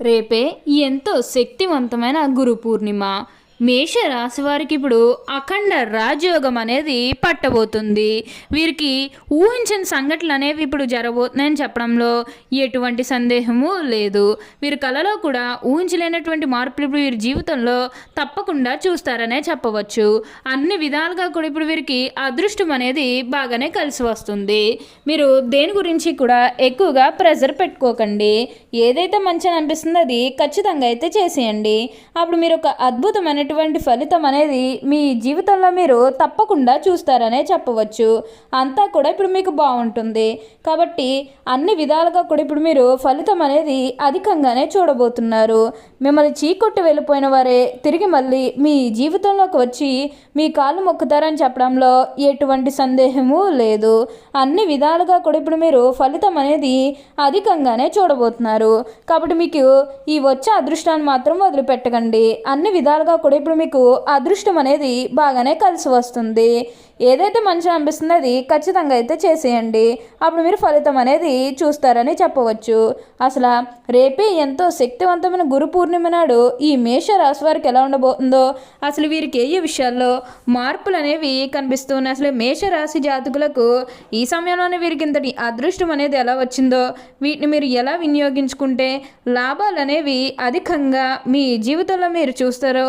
రేపే ఎంతో శక్తివంతమైన గురు పూర్ణిమ. మేష రాశి వారికి ఇప్పుడు అఖండ రాజయోగం అనేది పట్టబోతుంది. వీరికి ఊహించిన సంఘటనలు అనేవి ఇప్పుడు జరగబోతున్నాయని చెప్పడంలో ఎటువంటి సందేహము లేదు. వీరి కళలో కూడా ఊహించలేనటువంటి మార్పులు ఇప్పుడు వీరి జీవితంలో తప్పకుండా చూస్తారనే చెప్పవచ్చు. అన్ని విధాలుగా కూడా ఇప్పుడు వీరికి అదృష్టం అనేది బాగానే కలిసి వస్తుంది. మీరు దేని గురించి కూడా ఎక్కువగా ప్రెజర్ పెట్టుకోకండి. ఏదైతే మంచి అనిపిస్తుందో అది ఖచ్చితంగా అయితే చేసేయండి. అప్పుడు మీరు ఒక అద్భుతమైన అద్భుతమైనటువంటి ఫలితం అనేది మీ జీవితంలో మీరు తప్పకుండా చూస్తారనే చెప్పవచ్చు. అంతా కూడా ఇప్పుడు మీకు బాగుంటుంది. కాబట్టి అన్ని విధాలుగా కూడా ఇప్పుడు మీరు ఫలితం అనేది అధికంగానే చూడబోతున్నారు. మిమ్మల్ని చీకొట్టి వెళ్ళిపోయిన వారే తిరిగి మళ్ళీ మీ జీవితంలోకి వచ్చి మీ కాళ్ళు మొక్కుతారని చెప్పడంలో ఎటువంటి సందేహము లేదు. అన్ని విధాలుగా కూడా ఇప్పుడు మీరు ఫలితం అనేది అధికంగానే చూడబోతున్నారు. కాబట్టి మీకు ఈ వచ్చే అదృష్టాన్ని మాత్రం వదిలిపెట్టకండి. అన్ని విధాలుగా కూడా ఇప్పుడు మీకు అదృష్టం అనేది బాగానే కలిసి వస్తుంది. ఏదైతే మంచిగా అనిపిస్తుందో అది ఖచ్చితంగా అయితే చేసేయండి. అప్పుడు మీరు ఫలితం అనేది చూస్తారని చెప్పవచ్చు. అసలు రేపే ఎంతో శక్తివంతమైన గురు పూర్ణిమ నాడు ఈ మేష రాశి వారికి ఎలా ఉండబోతుందో అసలు వీరికి ఏ విషయాల్లో మార్పులు అనేవి కనిపిస్తున్నాయి? అసలు మేష రాశి జాతకులకు ఈ సమయంలోనే వీరికి ఇంతటి అదృష్టం అనేది ఎలా వచ్చిందో వీటిని మీరు ఎలా వినియోగించుకుంటే లాభాలు అనేవి అధికంగా మీ జీవితంలో మీరు చూస్తారో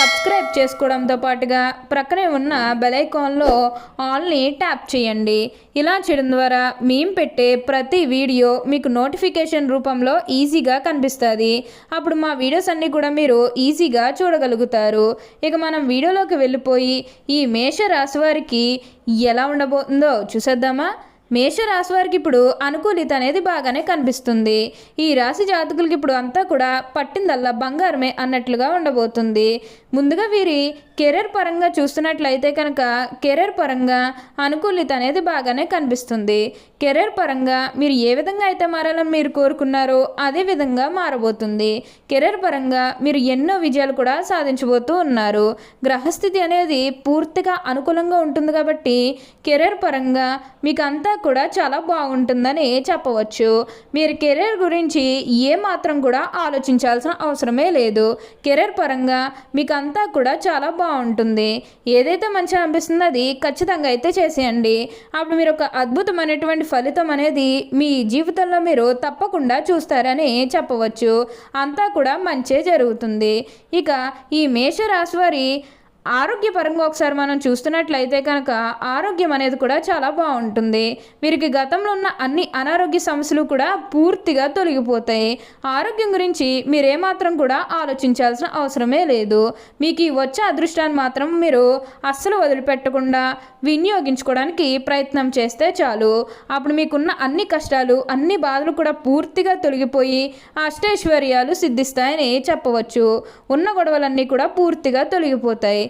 సబ్స్క్రైబ్ చేసుకోవడంతో పాటుగా ప్రక్కనే ఉన్న బెలైకాన్లో ఆల్ని ట్యాప్ చేయండి. ఇలా చేయడం ద్వారా మేము పెట్టే ప్రతి వీడియో మీకు నోటిఫికేషన్ రూపంలో ఈజీగా కనిపిస్తుంది. అప్పుడు మా వీడియోస్ అన్నీ కూడా మీరు ఈజీగా చూడగలుగుతారు. ఇక మనం వీడియోలోకి వెళ్ళిపోయి ఈ మేష రాశి వారికి ఎలా ఉండబోతుందో చూసేద్దామా? మేషరాశి వారికి ఇప్పుడు అనుకూలిత అనేది బాగానే కనిపిస్తుంది. ఈ రాశి జాతకులకి ఇప్పుడు అంతా కూడా పట్టిందల్లా బంగారమే అన్నట్లుగా ఉండబోతుంది. ముందుగా వీరి కెరీర్ పరంగా చూస్తున్నట్లయితే కనుక కెరీర్ పరంగా అనుకూలిత అనేది బాగానే కనిపిస్తుంది. కెరీర్ పరంగా మీరు ఏ విధంగా అయితే మారాలని మీరు కోరుకున్నారో అదే విధంగా మారబోతుంది. కెరీర్ పరంగా మీరు ఎన్నో విజయాలు కూడా సాధించబోతూ ఉన్నారు. గ్రహస్థితి అనేది పూర్తిగా అనుకూలంగా ఉంటుంది కాబట్టి కెరీర్ పరంగా మీకు అంతా కూడా చాలా బాగుంటుందని చెప్పవచ్చు. మీరు కెరీర్ గురించి ఏ మాత్రం కూడా ఆలోచించాల్సిన అవసరమే లేదు. కెరీర్ పరంగా మీకు అంతా కూడా చాలా బాగుంటుంది. ఏదైతే మంచిగా అనిపిస్తుందో అది ఖచ్చితంగా అయితే చేసేయండి. అప్పుడు మీరు ఒక అద్భుతమైనటువంటి ఫలితం అనేది మీ జీవితంలో మీరు తప్పకుండా చూస్తారని చెప్పవచ్చు. అంతా కూడా మంచే జరుగుతుంది. ఇక ఈ మేషరాశి వారి ఆరోగ్యపరంగా ఒకసారి మనం చూస్తున్నట్లయితే కనుక ఆరోగ్యం అనేది కూడా చాలా బాగుంటుంది. వీరికి గతంలో ఉన్న అన్ని అనారోగ్య సమస్యలు కూడా పూర్తిగా తొలగిపోతాయి. ఆరోగ్యం గురించి మీరేమాత్రం కూడా ఆలోచించాల్సిన అవసరమే లేదు. మీకు ఈ వచ్చే అదృష్టాన్ని మాత్రం మీరు అస్సలు వదిలిపెట్టకుండా వినియోగించుకోవడానికి ప్రయత్నం చేస్తే చాలు. అప్పుడు మీకున్న అన్ని కష్టాలు అన్ని బాధలు కూడా పూర్తిగా తొలగిపోయి అష్టైశ్వర్యాలు సిద్ధిస్తాయని చెప్పవచ్చు. ఉన్న గొడవలన్నీ కూడా పూర్తిగా తొలగిపోతాయి.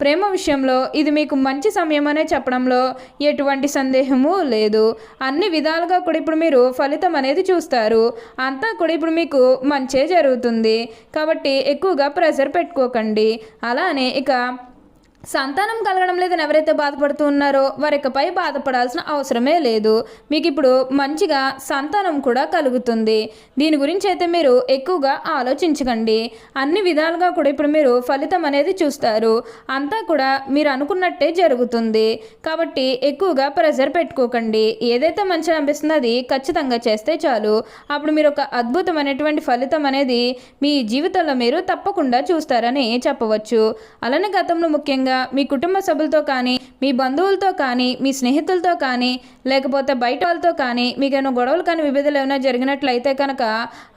ప్రేమ విషయంలో ఇది మీకు మంచి సమయమనే చెప్పడంలో ఎటువంటి సందేహము లేదు. అన్ని విధాలుగా కూడా ఇప్పుడు మీరు ఫలితం అనేది చూస్తారు. అంతా కూడా ఇప్పుడు మీకు మంచే జరుగుతుంది. కాబట్టి ఎక్కువగా ప్రెషర్ పెట్టుకోకండి. అలానే ఇక సంతానం కలగడం లేదని ఎవరైతే బాధపడుతూ ఉన్నారో వారికపై బాధపడాల్సిన అవసరమే లేదు. మీకు ఇప్పుడు మంచిగా సంతానం కూడా కలుగుతుంది. దీని గురించి అయితే మీరు ఎక్కువగా ఆలోచించకండి. అన్ని విధాలుగా కూడా ఇప్పుడు మీరు ఫలితం అనేది చూస్తారు. అంతా కూడా మీరు అనుకున్నట్టే జరుగుతుంది. కాబట్టి ఎక్కువగా ప్రెషర్ పెట్టుకోకండి. ఏదైతే మంచిగా అనిపిస్తుందో అది ఖచ్చితంగా చేస్తే చాలు. అప్పుడు మీరు ఒక అద్భుతమైనటువంటి ఫలితం అనేది మీ జీవితంలో మీరు తప్పకుండా చూస్తారని చెప్పవచ్చు. అలానే గతంలో ముఖ్యంగా ముఖ్యంగా మీ కుటుంబ సభ్యులతో కానీ మీ బంధువులతో కానీ మీ స్నేహితులతో కానీ లేకపోతే బయట వాళ్ళతో కానీ మీకు ఏమైనా గొడవలు కానీ విభేదాలు ఏమైనా జరిగినట్లయితే కనుక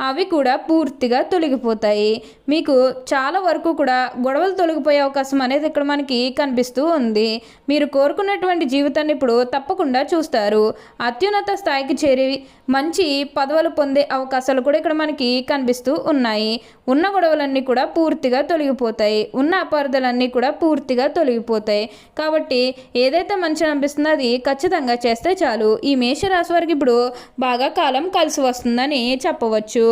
అవి కూడా పూర్తిగా తొలగిపోతాయి. మీకు చాలా వరకు కూడా గొడవలు తొలగిపోయే అవకాశం అనేది ఇక్కడ మనకి కనిపిస్తూ ఉంది. మీరు కోరుకున్నటువంటి జీవితాన్ని ఇప్పుడు తప్పకుండా చూస్తారు. అత్యున్నత స్థాయికి చేరి మంచి పదవులు పొందే అవకాశాలు కూడా ఇక్కడ మనకి కనిపిస్తూ ఉన్నాయి. ఉన్న గొడవలన్నీ కూడా పూర్తిగా తొలగిపోతాయి. ఉన్న అపార్థాలన్నీ కూడా పూర్తిగా తొలగిపోతాయి. కాబట్టి ఏదైతే మంచి అనిపిస్తుందో అది ఖచ్చితంగా చేస్తే చాలు. ఈ మేషరాశి వారికి ఇప్పుడు బాగా కాలం కలిసి వస్తుందని చెప్పవచ్చు.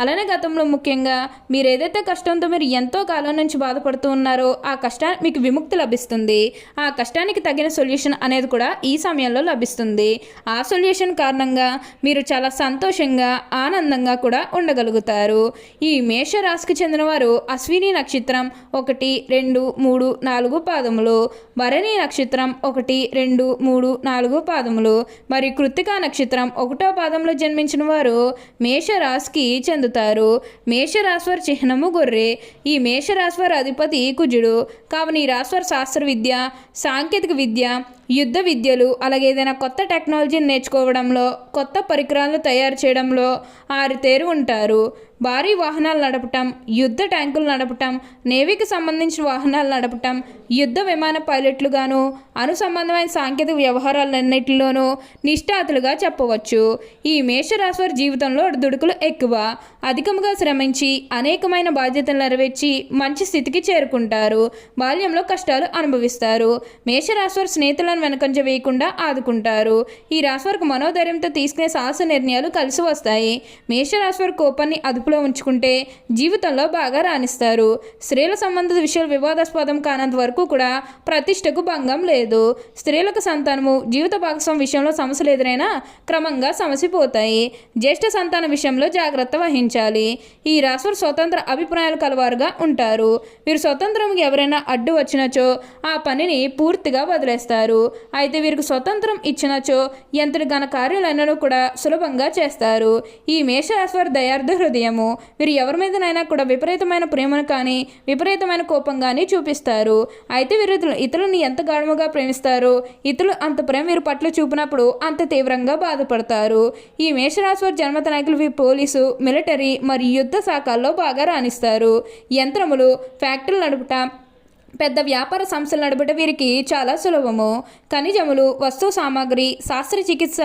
అలానే గతంలో ముఖ్యంగా మీరు ఏదైతే కష్టంతో మీరు ఎంతో కాలం నుంచి బాధపడుతూ ఉన్నారో ఆ కష్టానికి మీకు విముక్తి లభిస్తుంది. ఆ కష్టానికి తగిన సొల్యూషన్ అనేది కూడా ఈ సమయంలో లభిస్తుంది. ఆ సొల్యూషన్ కారణంగా మీరు చాలా సంతోషంగా ఆనందంగా కూడా ఉండగలుగుతారు. ఈ మేషరాశికి చెందిన వారు అశ్విని నక్షత్రం ఒకటి రెండు మూడు నాలుగు పాదములు భరణి నక్షత్రం ఒకటి రెండు మూడు నాలుగు పాదములు. మరి కృత్తికా నక్షత్రం ఒకటో పాదంలో జన్మించిన వారు మేషరాశికి చెందుతారు. మేషరాశ్వర చిహ్నము గొర్రె. ఈ మేషరాశ్వర అధిపతి కుజుడు. కావున ఈ రాశ్వర శాస్త్ర విద్య సాంకేతిక విద్య యుద్ధ విద్యలు అలాగే ఏదైనా కొత్త టెక్నాలజీని నేర్చుకోవడంలో కొత్త పరికరాలను తయారు చేయడంలో ఆరితేరు ఉంటారు. భారీ వాహనాలు నడపటం యుద్ధ ట్యాంకులు నడపటం నేవీకి సంబంధించిన వాహనాలు నడపటం యుద్ధ విమాన పైలట్లుగాను అనుసంబంధమైన సాంకేతిక వ్యవహారాలన్నింటిలోనూ నిష్ఠాతులుగా చెప్పవచ్చు. ఈ మేషరాశివారి జీవితంలో దుడుకులు ఎక్కువ. అధికముగా శ్రమించి అనేకమైన బాధ్యతలు నెరవేర్చి మంచి స్థితికి చేరుకుంటారు. బాల్యంలో కష్టాలు అనుభవిస్తారు. మేషరాశి స్నేహితుల స్నేహితులను వెనకంజ వేయకుండా ఆదుకుంటారు. ఈ రాశి వారికి మనోధైర్యంతో తీసుకునే సాహస నిర్ణయాలు కలిసి వస్తాయి. మేషరాశి వారి కోపాన్ని అదుపులో ఉంచుకుంటే జీవితంలో బాగా రాణిస్తారు. స్త్రీల సంబంధిత విషయాలు వివాదాస్పదం కానంత వరకు కూడా ప్రతిష్టకు భంగం లేదు. స్త్రీలకు సంతానము జీవిత భాగస్వామి విషయంలో సమస్యలు ఎదురైనా క్రమంగా సమసిపోతాయి. జ్యేష్ఠ సంతాన విషయంలో జాగ్రత్త వహించాలి. ఈ రాశివారు స్వతంత్ర అభిప్రాయాలు కలవారుగా ఉంటారు. వీరు స్వతంత్రంకి ఎవరైనా అడ్డు వచ్చినచో ఆ పనిని పూర్తిగా వదిలేస్తారు. అయితే వీరికి స్వతంత్రం ఇచ్చినచో ఎంతటి ఘన కార్యాలైనను కూడా సులభంగా చేస్తారు. ఈ మేషరాశి వారి దయార్థ హృదయము వీరు ఎవరి మీదనైనా కూడా విపరీతమైన ప్రేమను కానీ విపరీతమైన కోపం కానీ చూపిస్తారు. అయితే వీరు ఇతరులు- ఇతరులను ఎంత గాఢముగా ప్రేమిస్తారు ఇతరులు అంత ప్రేమ వీరి పట్ల చూపినప్పుడు అంత తీవ్రంగా బాధపడతారు. ఈ మేషరాశి వారి జన్మత నాయకులు వీరు పోలీసు మిలిటరీ మరియు యుద్ధ శాఖల్లో బాగా రాణిస్తారు. యంత్రములు ఫ్యాక్టరీలు నడుపుట పెద్ద వ్యాపార సంస్థలు నడపడం వీరికి చాలా సులభము. ఖనిజములు వస్తు సామాగ్రి శస్త్రచికిత్స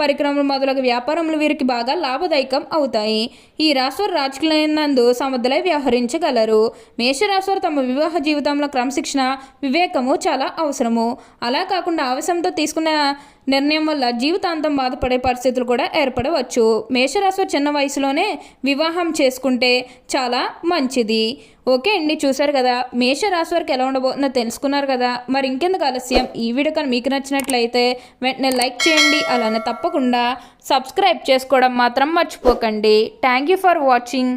పరికరములు మొదలగు వ్యాపారములు వీరికి బాగా లాభదాయకం అవుతాయి. ఈ రాశివారు రాజకీయాలందు సమర్థులై వ్యవహరించగలరు. మేషరాశివారు తమ వివాహ జీవితంలో క్రమశిక్షణ వివేకము చాలా అవసరము. అలా కాకుండా ఆవేశంతో తీసుకున్న నిర్ణయం వల్ల జీవితాంతం బాధపడే పరిస్థితులు కూడా ఏర్పడవచ్చు. మేషరాశి చిన్న వయసులోనే వివాహం చేసుకుంటే చాలా మంచిది. ఓకే అండి చూసారు కదా. మేషరాశి వారికి ఎలా ఉండబోతుందో తెలుసుకున్నారు కదా. మరి ఇంకెందుకు ఆలస్యం? ఈ వీడియో కానీ మీకు నచ్చినట్లయితే వెంటనే లైక్ చేయండి. అలానే తప్పకుండా సబ్స్క్రైబ్ చేసుకోవడం మాత్రం మర్చిపోకండి. Thank you for watching.